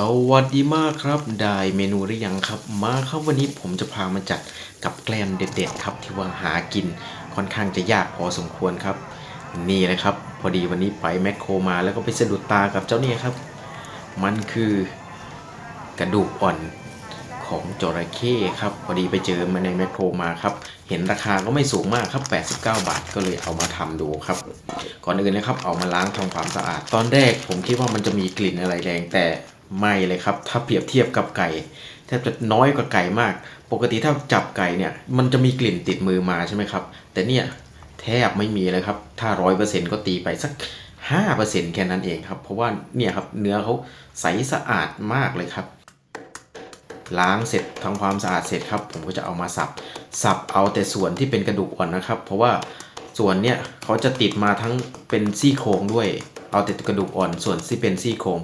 สวัสดีมากครับ ได้เมนูหรือยังครับ มาครับวันนี้ผมจะพามาจัดกับแกล้มเด็ดๆครับ ที่ว่าหากินค่อนข้างจะยากพอสมควรครับ นี่เลยครับ พอดีวันนี้ไปแมคโครมาแล้วก็ไปสะดุดตากับเจ้านี่ครับ มันคือกระดูกอ่อนของจระเข้ครับ พอดีไปเจอมาในแมคโครมาครับ เห็นราคาก็ไม่สูงมากครับ 89 บาทก็เลยเอามาทำดูครับ ก่อนอื่นนะครับเอามาล้างทำความสะอาด ตอนแรกผมคิดว่ามันจะมีกลิ่นอะไรแรงแต่ ไม่เลยครับ ถ้าเปรียบเทียบกับไก่แทบจะน้อยกว่าไก่มาก ปกติถ้าจับไก่เนี่ย มันจะมีกลิ่นติดมือมาใช่ไหมครับ แต่เนี่ยแทบไม่มีเลยครับ ถ้าร้อยเปอร์เซ็นต์ก็ตีไปสักห้าเปอร์เซ็นต์แค่นั้นเองครับ เพราะว่าเนี่ยครับเนื้อเขาใสสะอาดมากเลยครับ ล้างเสร็จทำความสะอาดเสร็จครับ ผมก็จะเอามาสับ สับเอาแต่ส่วนที่เป็นกระดูกอ่อนนะครับ เพราะว่า ส่วนเนี้ยเขาจะติดมาทั้งเป็นซี่โครงด้วย เอาแต่กระดูกอ่อนส่วนที่เป็นซี่โครง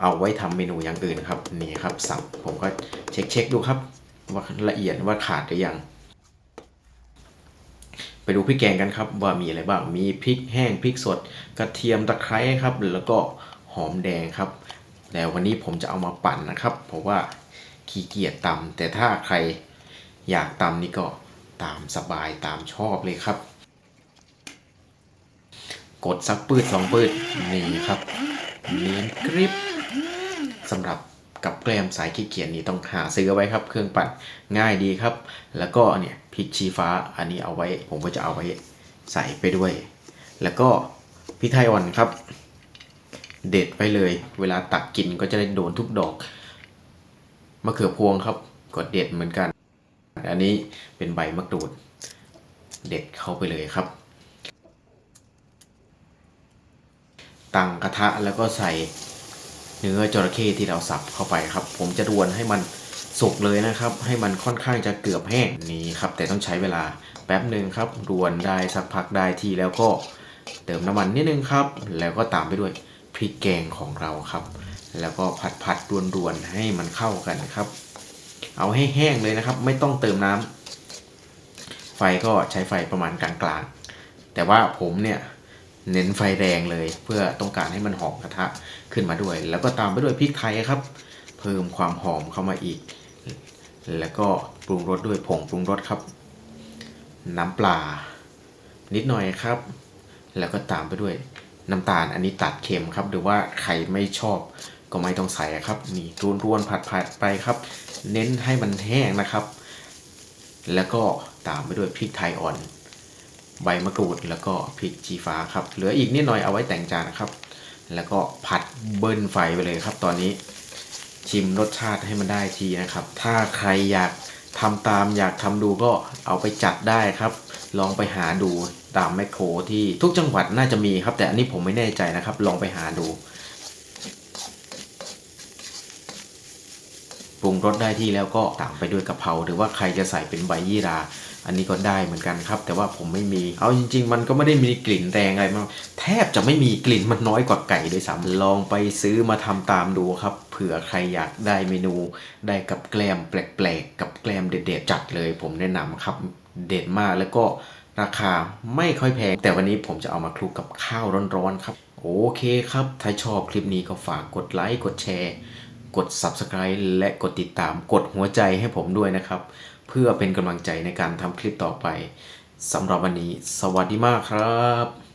เอาไว้ทำเมนูอย่างอื่นครับนี่ครับสับผมก็เช็คเช็คดูครับ ว่าละเอียดว่าขาดหรือยัง ไปดูพริกแกงกันครับ ว่ามีอะไรบ้างมีพริกแห้งพริกสด กระเทียมตะไคร้ครับ แล้วก็หอมแดงครับ แต่วันนี้ผมจะเอามาปั่นนะครับ เพราะว่าขี้เกียจตำแต่ถ้าใครอยากตำนี่ก็ตามสบายตามชอบเลยครับ กดสักปืดสองปืดนี่ครับเนียนกริบสำหรับกับแกล้มสายขี้เกียจนี่ต้องหาซื้อไว้ครับ เครื่องปั่นง่ายดีครับ แล้วก็เนี่ยพริกชี้ฟ้าอันนี้เอาไว้ ผมก็จะเอาไว้ใส่ไปด้วย แล้วก็พริกไทยอ่อนครับ เด็ดไปเลย เวลาตักกินก็จะได้โดนทุกดอกมะเขือพวงครับก็เด็ดเหมือนกัน อันนี้เป็นใบมะกรูด เด็ดเข้าไปเลยครับ ตั้งกระทะแล้วก็ใส่เนื้อจระเข้ที่เราสับเข้าไปครับ ผมจะรวนให้มันสุกเลยนะครับ ให้มันค่อนข้างจะเกือบแห้งนี่ครับ แต่ต้องใช้เวลาแป๊บหนึ่งครับ รวนได้สักพักได้ที่แล้วก็เติมน้ำมันนิดนึงครับ แล้วก็ตามไปด้วยพริกแกงของเราครับ แล้วก็ผัดผัดรวนๆให้มันเข้ากันครับ เอาให้แห้งเลยนะครับ ไม่ต้องเติมน้ำไฟก็ใช้ไฟประมาณกลางๆแต่ว่าผมเนี่ย เน้นไฟแรงเลย เพื่อต้องการให้มันหอมกระทะขึ้นมาด้วย แล้วก็ตามไปด้วยพริกไทยครับ เพิ่มความหอมเข้ามาอีก แล้วก็ปรุงรสด้วยผงปรุงรสครับ น้ำปลา นิดหน่อยครับ แล้วก็ตามไปด้วยน้ำตาลอันนี้ตัดเค็มครับ หรือว่าใครไม่ชอบก็ไม่ต้องใส่ครับนี่รวนๆผัดๆไปครับ เน้นให้มันแห้งนะครับ แล้วก็ตามไปด้วยพริกไทยอ่อน ใบมะกรูดแล้วก็พริกชี้ฟ้าครับ เหลืออีกนิดหน่อยเอาไว้แต่งจานนะครับ แล้วก็ผัดเบิ้ลไฟไปเลยครับ ตอนนี้ชิมรสชาติให้มันได้ทีนะครับ ถ้าใครอยากทำตามอยากทำดูก็เอาไปจัดได้ครับ ลองไปหาดูตามแมคโครที่ทุกจังหวัดน่าจะมีครับ แต่อันนี้ผมไม่แน่ใจนะครับ ลองไปหาดูปรุงรสได้ที่แล้วก็ตามไปด้วยกะเพราหรือว่าใครจะใส่เป็นใบยี่รา อันนี้ก็ได้เหมือนกันครับ แต่ว่าผมไม่มี เอาจริง ๆ มันก็ไม่ได้มีกลิ่นแรงอะไรมากแทบจะไม่มีกลิ่นมันน้อยกว่าไก่ด้วยซ้ำลองไปซื้อมาทำตามดูครับเผื่อใครอยากได้เมนูได้กับแกล้มแปลกๆกับแกล้มเด็ดๆจัดเลย ผมแนะนำครับเด็ดมากแล้วก็ราคาไม่ค่อยแพง แต่วันนี้ผมจะเอามาคลุกกับข้าวร้อนๆครับ โอเคครับ ถ้าชอบคลิปนี้ก็ฝากกดไลค์กดแชร์ กด Subscribe และกดติดตามกดหัวใจให้ผมด้วยนะครับ เพื่อเป็นกำลังใจในการทำคลิปต่อไปสำหรับวันนี้ สวัสดีมากครับ